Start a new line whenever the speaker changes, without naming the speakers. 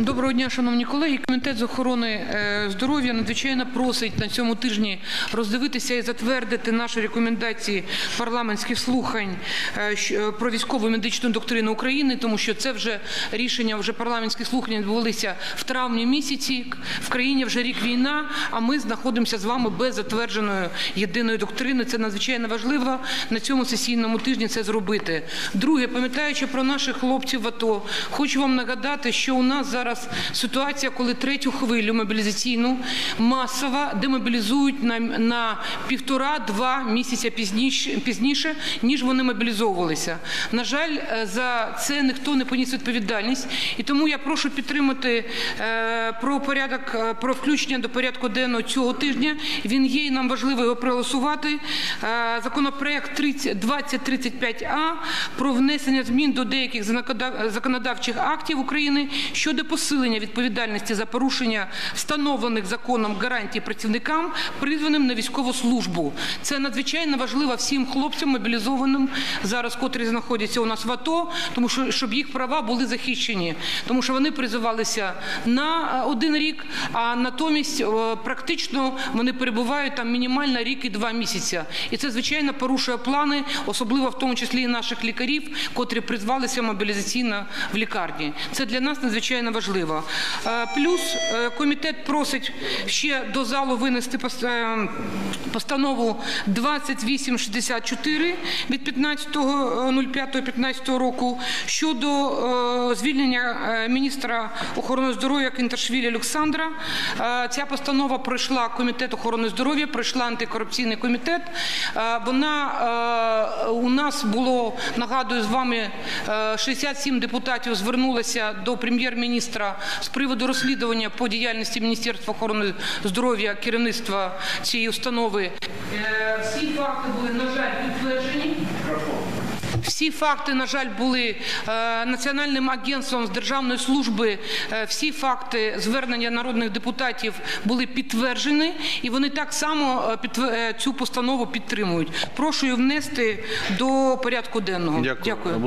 Доброго дня, шановні колеги. Комітет з охорони е, здоров'я надзвичайно просить на цьому тижні роздивитися і затвердити наші рекомендації парламентських слухань е, е, про військову медичну доктрину України, тому що це вже рішення вже парламентських слухань відбулися в травні місяці. В країні вже рік війна, а ми знаходимося з вами без затвердженої єдиної доктрини. Це надзвичайно важливо на цьому сесійному тижні це зробити. Друге, пам'ятаючи про наших хлопців в АТО, хочу вам нагадати, що у нас зараз ситуація, коли третю хвилю мобілізаційну масово демобілізують на, на півтора-два місяці пізніше, пізніше, ніж вони мобілізовувалися. На жаль, е, за це ніхто не поніс відповідальність, і тому я прошу підтримати е, про порядок е, про включення до порядку денного цього тижня. Він є і нам важливо його проголосувати. Законопроект 30 2035А про внесення змін до деяких законодавчих актів України щодо посилення відповідальності за порушення встановлених законом гарантій працівникам, призваним на військову службу. Це надзвичайно важливо всім хлопцям мобілізованим зараз, котрі знаходяться у нас в АТО, тому що щоб їх права були захищені, тому що вони призивалися на е, один рік, а натомість е, практично вони перебувають там мінімально рік і два місяці. І це звичайно порушує плани, особливо в тому числі і наших лікарів, котрі призвалися мобілізаційно в лікарні. Це для нас надзвичайно важливо. Е, Плюс е, комітет просить ще до залу винести е, постанову 2864 від 15.05.15 року щодо звільнення міністра охорони здоров'я Кінташвілі Олександра. Ця постанова пройшла комітет охорони здоров'я, пройшла антикорупційний комітет. Вона у нас було нагадую з вами е, 67 депутатів звернулося до прем'єр-міністра з приводу розслідування по діяльності Міністерства охорони здоров'я керівництва цієї установи. Е, Всі факти були на жаль підтверджені. Всі факти, на жаль, були е, національним агентством з державної служби. е, всі факти звернення народних депутатів були підтверджені, і вони так само цю постанову підтримують. Прошу її внести до порядку денного.
Дякую.
Дякую.